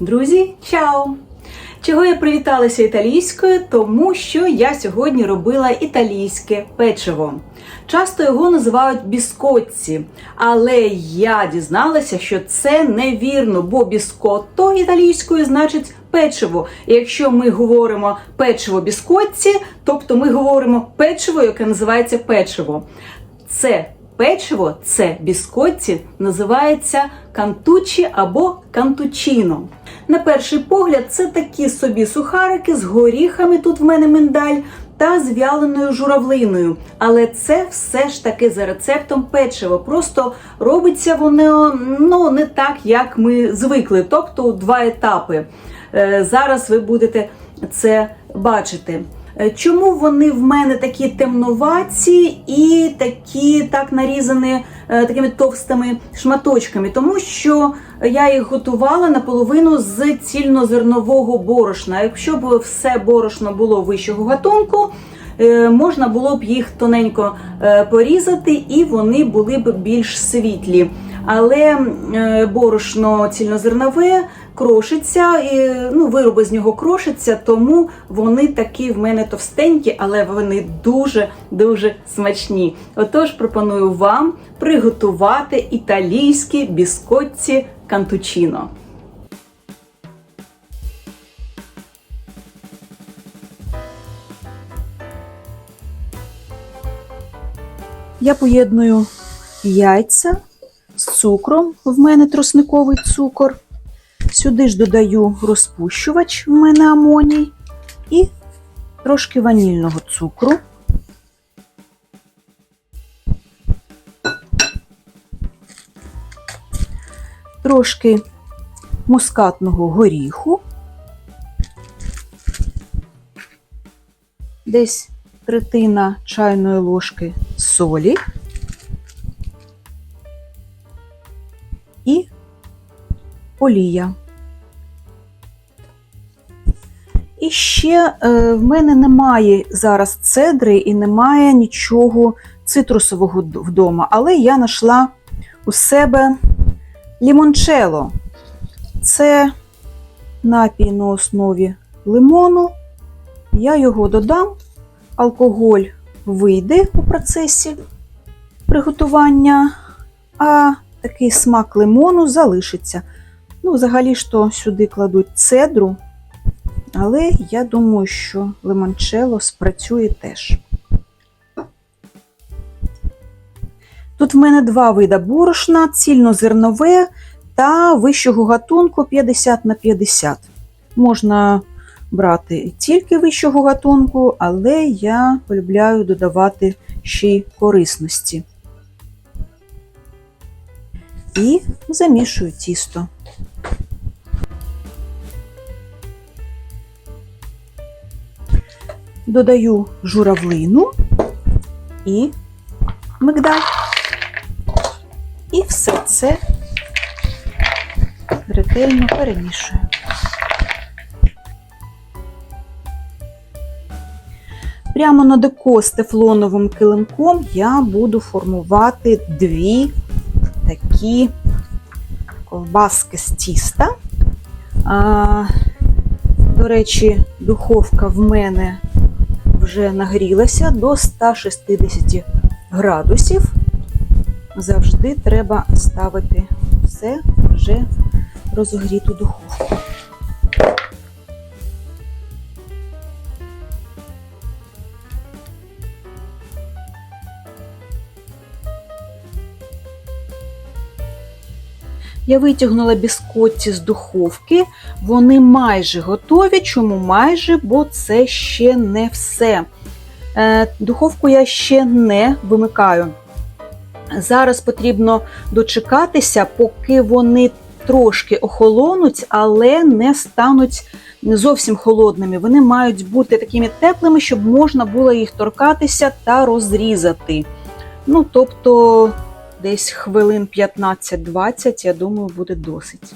Друзі, чао! Чого я привіталася італійською? Тому що я сьогодні робила італійське печиво. Часто його називають біскотці, але я дізналася, що це невірно, бо біскотто італійською значить печиво. І якщо ми говоримо печиво біскотці, тобто ми говоримо печиво, яке називається печиво. Це печиво, це біскотці, називається кантучі або кантучіно. На перший погляд, це такі собі сухарики з горіхами, тут в мене миндаль, та з вяленою журавлиною. Але це все ж таки за рецептом печива. Просто робиться воно ну, не так, як ми звикли, тобто два етапи. Е, Зараз ви будете це бачити. Е, Чому вони в мене такі темнуваті і такі так нарізані е, такими товстими шматочками? Тому що я їх готувала наполовину з цільнозернового борошна. Якщо б все борошно було вищого гатунку, е, можна було б їх тоненько порізати, і вони були б більш світлі. Але борошно цільнозернове крошиться, і, ну, вироби з нього крошаться, тому вони такі в мене товстенькі, але вони дуже-дуже смачні. Отож, пропоную вам приготувати італійські біскотці кантучіно. Я поєдную яйця з цукром. В мене тросниковий цукор. Сюди ж додаю розпущувач, в мене амоній, і трошки ванільного цукру. Трошки мускатного горіху. Десь третина чайної ложки солі. І олія. І ще е, в мене немає зараз цедри і немає нічого цитрусового вдома, але я знайшла у себе лімончело. Це напій на основі лимону. Я його додам, алкоголь вийде у процесі приготування, а такий смак лимону залишиться. Ну, взагалі то сюди кладуть цедру, але я думаю, що лимончело спрацює теж. Тут в мене два вида борошна: цільнозернове та вищого гатунку 50 на 50. Можна брати тільки вищого гатунку, але я полюбляю додавати ще й корисності. І замішую тісто. Додаю журавлину і мигдаль. І все це ретельно перемішую. Прямо на деко з тефлоновим килимком я буду формувати дві такі ковбаски з тіста. А, до речі, духовка в мене вже нагрілася до 160 градусів. Завжди треба ставити все вже розогріту духовку. Я витягнула біскотті з духовки. Вони майже готові. Чому майже? Бо це ще не все. Е, Духовку я ще не вимикаю. Зараз потрібно дочекатися, поки вони трошки охолонуть, але не стануть зовсім холодними. Вони мають бути такими теплими, щоб можна було їх торкатися та розрізати. Ну, тобто, десь хвилин 15-20, я думаю, буде досить.